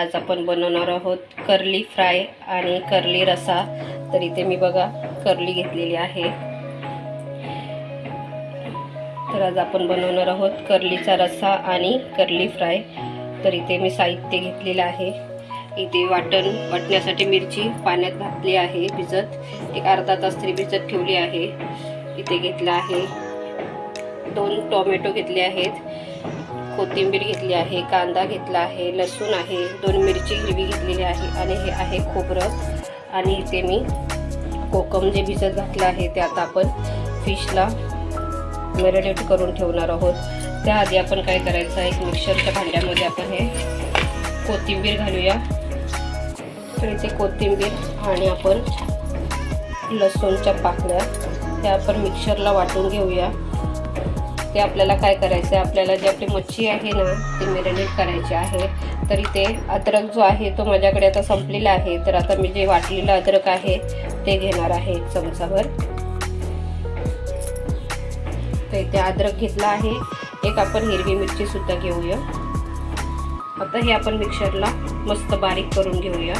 आज आपण बनवणार आहोत कर्ली फ्राय आणि कर्ली रसा. तर इथे मी बघा कर्ली घेतलेली आहे. तर आज आपण बनवणार आहोत कर्लीचा रस्सा आणि कर्ली फ्राय तर इथे मी साहित्य घेतलेलं आहे. इथे वाटण वाटण्यासाठी मिरची पाण्यात घातली आहे भिजत. एक अर्धा तास तरी भिजत ठेवली आहे. इथे घेतलं आहे. दोन टोमॅटो घेतले आहेत. कोथिंबीर घेतली आहे कांदा घेतला आहे लसूण आहे दोन मिरची हिरवी घेतलेली आहे आणि हे आहे खोबरं. आणि इथे मी कोकम जे भिजत घातलं आहे ते आता आपण फिशला मॅरिनेट करून ठेवणार आहोत. त्याआधी आपण काय करायचं आहे मिक्सरच्या भांड्यामध्ये आपण हे कोथिंबीर घालूया. तर इथे कोथिंबीर आणि आपण लसूणच्या पाकळ्या त्या आपण मिक्सरला वाटून घेऊया. ते आपल्याला काय करायचं आहे आपल्याला जी आपली मच्छी आहे ना ती मॅरिनेट करायची आहे. तर इथे अद्रक जो आहे तो माझ्याकडे आता संपलेला आहे. तर आता मी जे वाटलेलं अद्रक आहे ते घेणार आहे एक चमचाभर. तर इथे अद्रक घेतला आहे. एक आपण हिरवी मिरची सुद्धा घेऊया. आता हे आपण मिक्सरला मस्त बारीक करून घेऊया.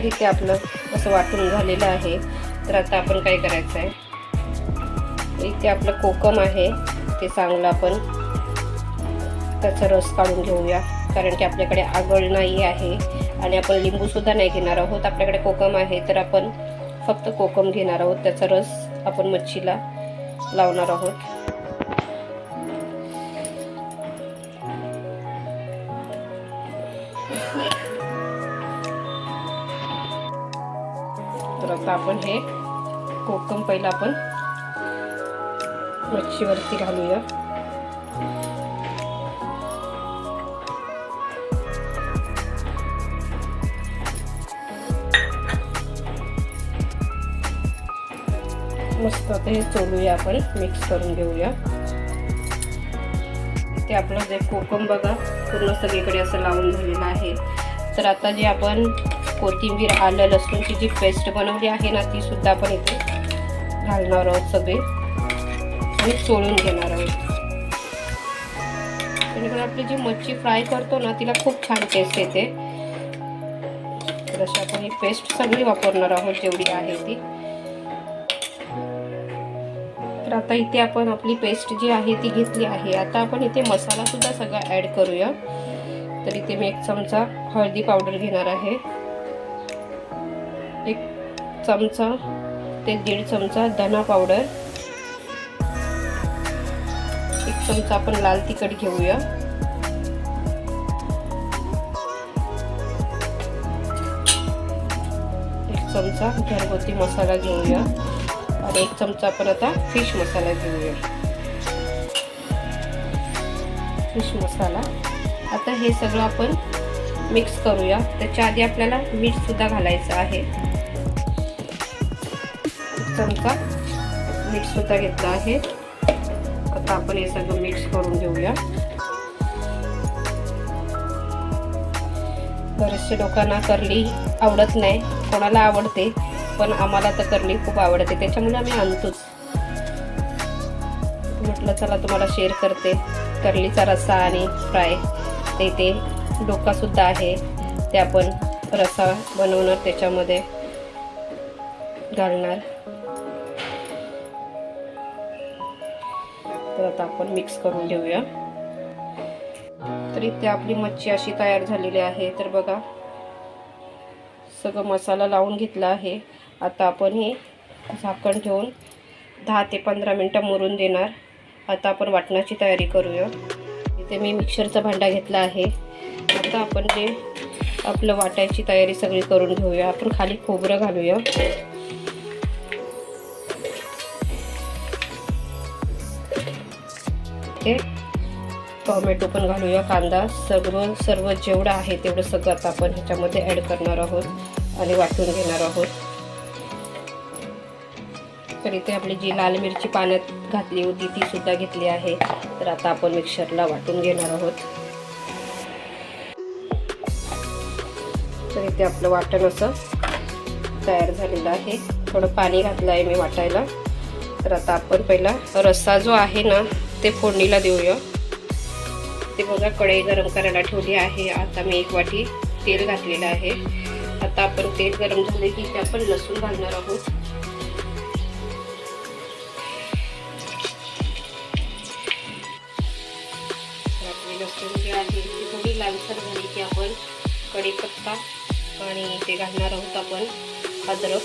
तर इथे आपलं असं वाटून झालेलं आहे. तर आता आपण काय करायचं आहे? इथे आपलं कोकम आहे. ते चांगलं आपण त्याचा रस काढून घेऊया. कारण की आपल्याकडे आगळ नाही आहे आणि आपण लिंबूसुद्धा नाही घेणार आहोत. आपल्याकडे कोकम आहे तर आपण फक्त कोकम घेणार आहोत. त्याचा रस आपण मच्छीला लावणार आहोत. आता आपण हे कोकम पहिला आपण मच्छीवरती घालूया. मस्त आता हे चोलूया आपण मिक्स करून घेऊया. ते आपलं जे कोकम बघा पूर्ण सगळीकडे असं लावून झालेलं आहे. तर आता जे आपण कोथिंबीर आलं लसूणची जी पेस्ट बनवली आहे ना ती सुद्धा आपण इथे घालणार आहोत सगळे. आणि चोळून घेणार आहोत. जेणेकरून आपली जी मच्छी फ्राय करतो ना तिला खूप छान टेस्ट येते. तर आपण ही पेस्ट सगळी वापरणार आहोत जेवढी आहे ती. तर आता इथे आपण आपली पेस्ट जी आहे ती घेतली आहे. आता आपण इथे मसाला सुद्धा सगळा ॲड करूया. तर इथे मी एक चमचा हळदी पावडर घेणार आहे. चमचा ते दीड चमचा धना पावडर एक चमचा आपण लाल तिखट घेऊया. एक चमचा घरगुती मसाला घेऊया. आणि एक चमचा आपण आता फिश मसाला घेऊया. फिश मसाला. आता हे सगळं आपण मिक्स करूया. त्याच्या आधी आपल्याला मीठसुद्धा घालायचं आहे. चमचा मीठ सुद्धा घेतलं आहे. आता आपण हे सगळं मिक्स करून घेऊया. बरेचसे लोकांना करली आवडत नाही. कोणाला आवडते पण आम्हाला तर करली खूप आवडते. त्याच्यामुळे आम्ही आणतोच. म्हटलं चला तुम्हाला शेअर करते. करलीचा रस्सा आणि फ्राय ते ते डोकासुद्धा आहे. ते आपण रस्सा बनवणार त्याच्यामध्ये घालणार. तर आता आपण मिक्स करून घेऊया. तर इथे आपली मच्छी अशी तयार झालेली आहे. तर बघा सगळं मसाला लावून घेतला आहे. आता आपण हे झाकण ठेवून दहा ते पंधरा मिनटं मुरून देणार. आता आपण वाटणाची तयारी करूया. इथे मी मिक्सरचा भांडा घेतला आहे. आता आपण जे आपलं वाटायची तयारी सगळी करून घेऊया. आपण खाली खोबरं घालूया. इथे टोमॅटो पण घालूया कांदा सगळं सर्व जेवढं आहे तेवढं सगळं आता आपण ह्याच्यामध्ये ॲड करणार आहोत आणि वाटून घेणार आहोत. तर इथे आपली जी लाल मिरची पाण्यात घातली होती ती सुद्धा घेतली आहे. तर आता आपण मिक्सरला वाटून घेणार आहोत. तर इथे आपलं वाटण असं तयार झालेलं आहे. थोडं पाणी घातलं आहे मी वाटायला. तर आता आपण पहिला रस्सा जो आहे ना ते फोडणीला देऊया. ते बघा कढई गरम करायला ठेवली आहे. आता मी एक वाटी तेल घातलेलं आहे. आता आपण तेल गरम झाले की ते आपण लसूण घालणार आहोत. लसूण जे आहे ती थोडी लालसर झाली की आपण कढीपत्ता आणि ते घालणार आहोत आपण अद्रक.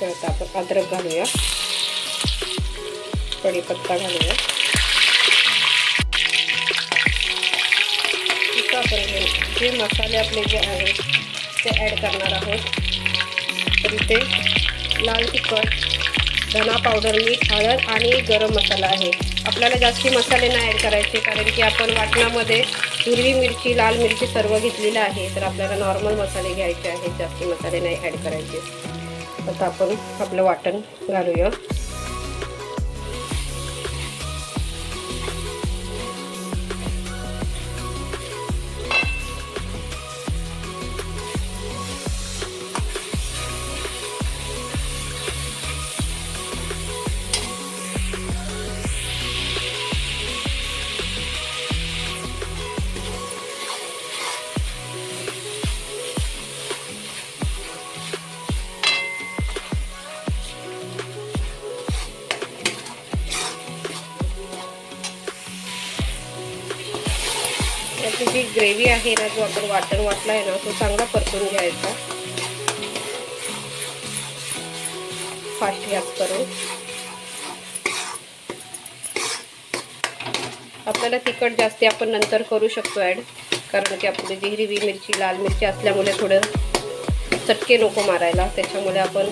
तर आता आपण अद्रक घालूया. कढीपत्ता घालूया. जे मसाले आपले जे आहेत ते ॲड करणार आहोत. तर इथे लाल तिखट धना पावडर मीठ हळद आणि गरम मसाला आहे. आपल्याला जास्ती मसाले नाही ॲड करायचे कारण की आपण वाटणामध्ये हिरवी मिरची लाल मिरची सर्व घेतलेलं आहे. तर आपल्याला नॉर्मल मसाले घ्यायचे आहेत जास्ती मसाले नाही ॲड करायचे. आता आपण आपलं वाटण घालूया. त्याची जी ग्रेव्ही आहे ना जो आपण वाटण वाटला आहे ना तो चांगला परतून घ्यायचा. फास्ट गॅस करून. आपल्याला तिखट जास्ती आपण नंतर करू शकतो ॲड कारण की आपली जी हिरवी मिरची लाल मिरची असल्यामुळे थोडं चटके नको मारायला. त्याच्यामुळे आपण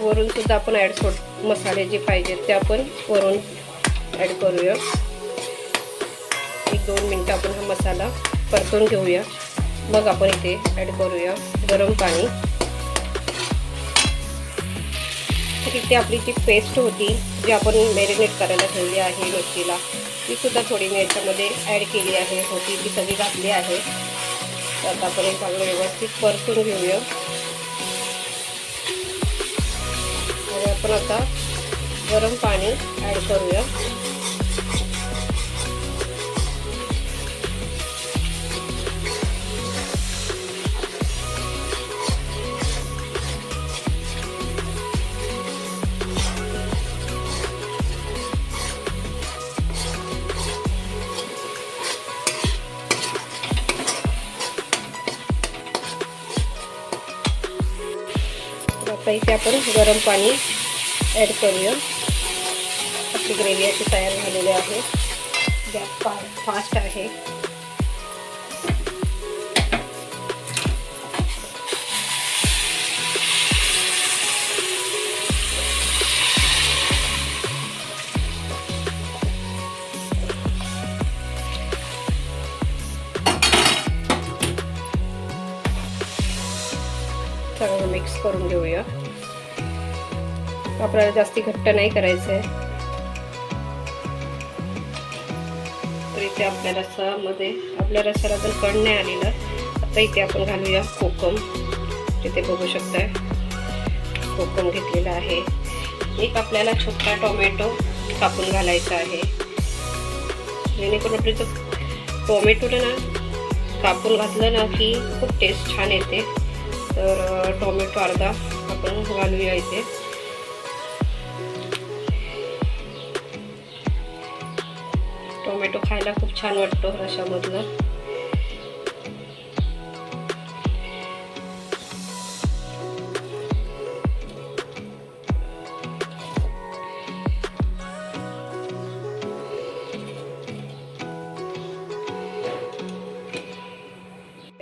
वरून सुद्धा आपण ॲड सोड मसाले जे पाहिजेत ते आपण वरून ॲड करूया. दोन मिनटं आपण हा मसाला परतून घेऊया. मग आपण इथे ॲड करूया गरम पाणी. तर इथे आपली जी पेस्ट होती जी आपण मॅरिनेट करायला ठेवली आहे मच्छीला ती सुद्धा थोडी मी याच्यामध्ये ॲड केली आहे. होती ती सगळी घातली आहे. तर आता आपण हे चांगलं व्यवस्थित परतून घेऊया. आणि आपण आता गरम पाणी ॲड करूया. इथे आपण गरम पाणी ॲड करूया. आपली ग्रेव्ही अशी तयार झालेली आहे. गॅस फा फास्ट आहे. चांगलं मिक्स करून घेऊया. आपल्याला जास्ती घट्ट नाही करायचं आहे तर इथे आपल्या रसामध्ये आपल्या रसाला जर कण नाही आलेलं आता इथे आपण घालूया कोकम. तिथे बघू शकताय. कोकम घेतलेला आहे. एक आपल्याला छोटा टोमॅटो कापून घालायचा आहे. जेणेकरून आपले जर टोमॅटो ना कापून घातलं ना की खूप टेस्ट छान येते. तर टोमॅटो अर्धा आपण घालूया इथे. टोमॅटो खायला खूप छान वाटतो रशामधलं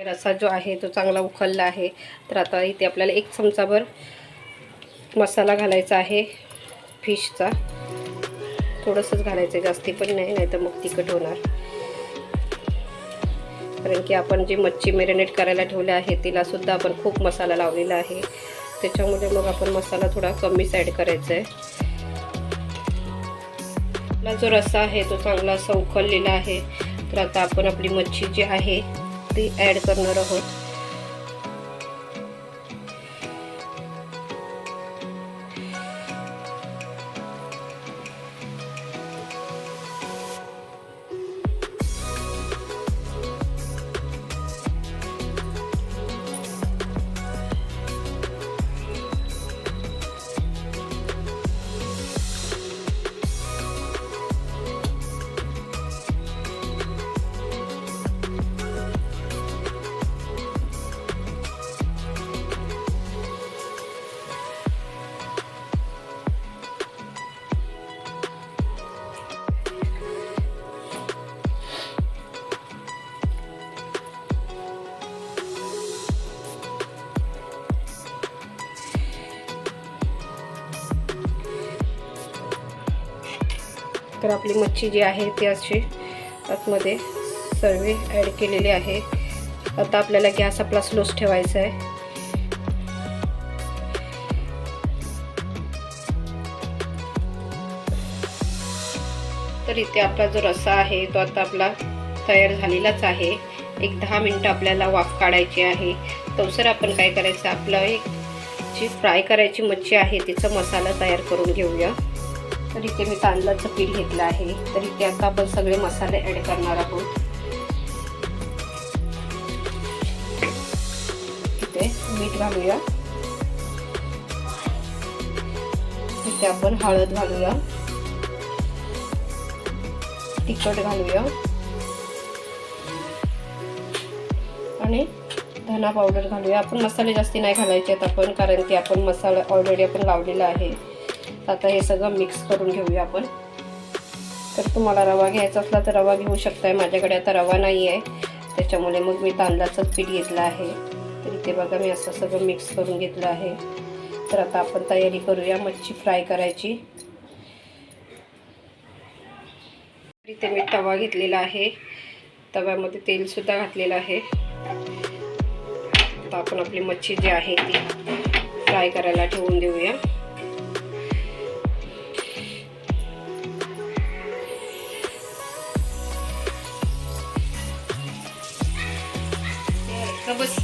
रसा जो आहे तो चांगला उखलला आहे. तर आता इथे आपल्याला एक चमचाभर मसाला घालायचा आहे फिशचा. थोडंसंच घालायचं आहे जास्ती पण नाही नाही तर मग तिखट होणार. कारण की आपण जी मच्छी मॅरिनेट करायला ठेवले आहे तिलासुद्धा आपण खूप मसाला लावलेला आहे. त्याच्यामुळे मग आपण मसाला थोडा कमीच ॲड करायचा आहे आपला जो रस्सा आहे तो चांगला असा उखललेला आहे. तर आता आपण आपली मच्छी जी आहे ती ॲड करणार आहोत. तर आपली मच्छी जी आहे ती अशी आतमध्ये सर्व ॲड केलेली आहे. आता आपल्याला गॅस आपला स्लोच ठेवायचा आहे. तर इथे आपला जो रस्सा आहे तो आता आपला तयार झालेलाच आहे. एक दहा मिनटं आपल्याला वाफ काढायची आहे. तवसर आपण काय करायचं आपलं एक जी फ्राय करायची मच्छी आहे तिचा मसाला तयार करून घेऊया. तर इथे मी तांदळाचं पीठ घेतलं आहे. तर इथे आता आपण सगळे मसाले ॲड करणार आहोत. इथे मीठ घालूया. इथे आपण हळद घालूया. तिखट घालूया. आणि धना पावडर घालूया. आपण मसाले जास्ती नाही घालायचे आहेत आपण कारण की आपण मसाला ऑलरेडी आपण लावलेला आहे. आता हे सगळं मिक्स करून घेऊया आपण. तर तुम्हाला रवा घ्यायचा असला तर रवा घेऊ शकताय. माझ्याकडे आता रवा नाही आहे त्याच्यामुळे मग मी तांदळाचंच पीठ घेतलं आहे. तर इथे बघा मी असं सगळं मिक्स करून घेतलं आहे. तर आता आपण तयारी करूया मच्छी फ्राय करायची. इथे मी तवा घेतलेला आहे. तव्यामध्ये तेलसुद्धा घातलेलं आहे. आता आपण आपली मच्छी जी आहे ती फ्राय करायला ठेवून देऊया. बस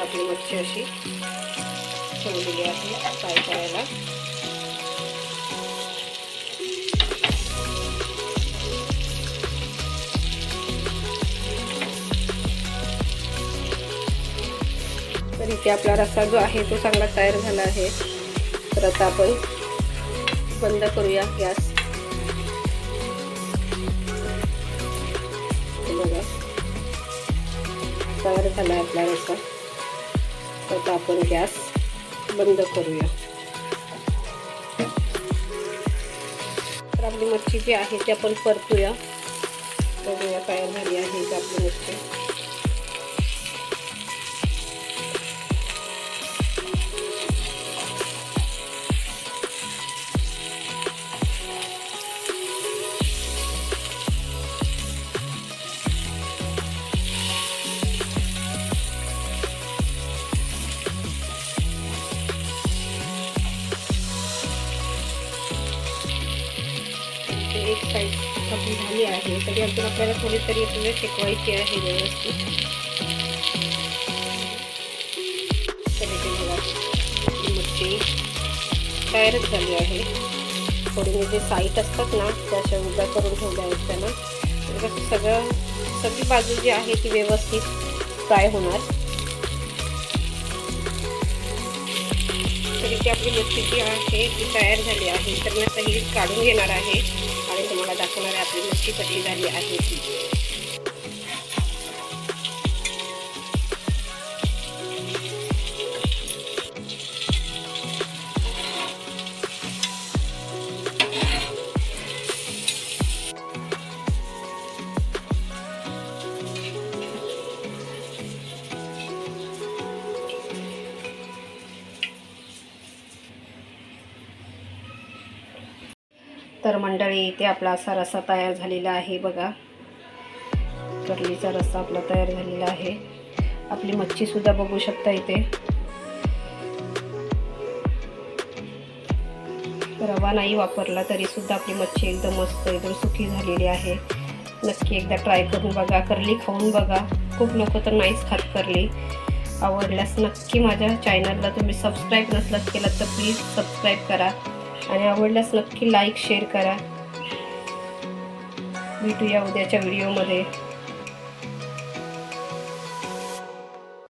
आपली मच्छी अशी. ठेवलेली आहे फ्राय करायला. तर इथे आपला रस्सा जो आहे तो चांगला तयार झाला आहे. तर आता आपण बंद करूया गॅस. बघा. तयार झाला आहे आपला रस्सा तर आता आपण गॅस बंद करूया. तर आपली मच्छी जी आहे ती आपण परतूया. बघूया तयार झाली आहे आपली मच्छी झाली अजून आपल्याला थोडी तरी आपल्याला शेकवायची आहे व्यवस्थित. मच्छी तयारच झाली आहे. थोडी जे साईट असतात ना त्या अशा उभ्या करून ठेवल्या आहेत त्यांना सगळं सगळी बाजू जी आहे ती व्यवस्थित फ्राय होणार. तरी ती आपली मच्छी जी आहे ती तयार झाली आहे. तर मी आता ही काढून घेणार आहे. आणि तुम्हाला दाखवणार आहे आपली मच्छी कशी झाली आहे ती मंडळी इथे आपला असा रस्सा तयार झालेला आहे बघा. करलीचा रस्सा आपला तयार झालेला आहे. आपली मच्छीसुद्धा बघू शकता इथे. रवा नाही वापरला तरीसुद्धा आपली मच्छी एकदम मस्त एकदम सुखी झालेली आहे. नक्की एकदा ट्राय करून बघा. करली खाऊन बघा. खूप लोक तर नाहीच खात करली. आवडल्यास नक्की माझ्या चॅनलला तुम्ही सबस्क्राईब नसलं केलं तर प्लीज सबस्क्राईब करा. आणि आवडल्यास नक्की लाईक शेअर करा. भेटूया उद्याच्या व्हिडिओमध्ये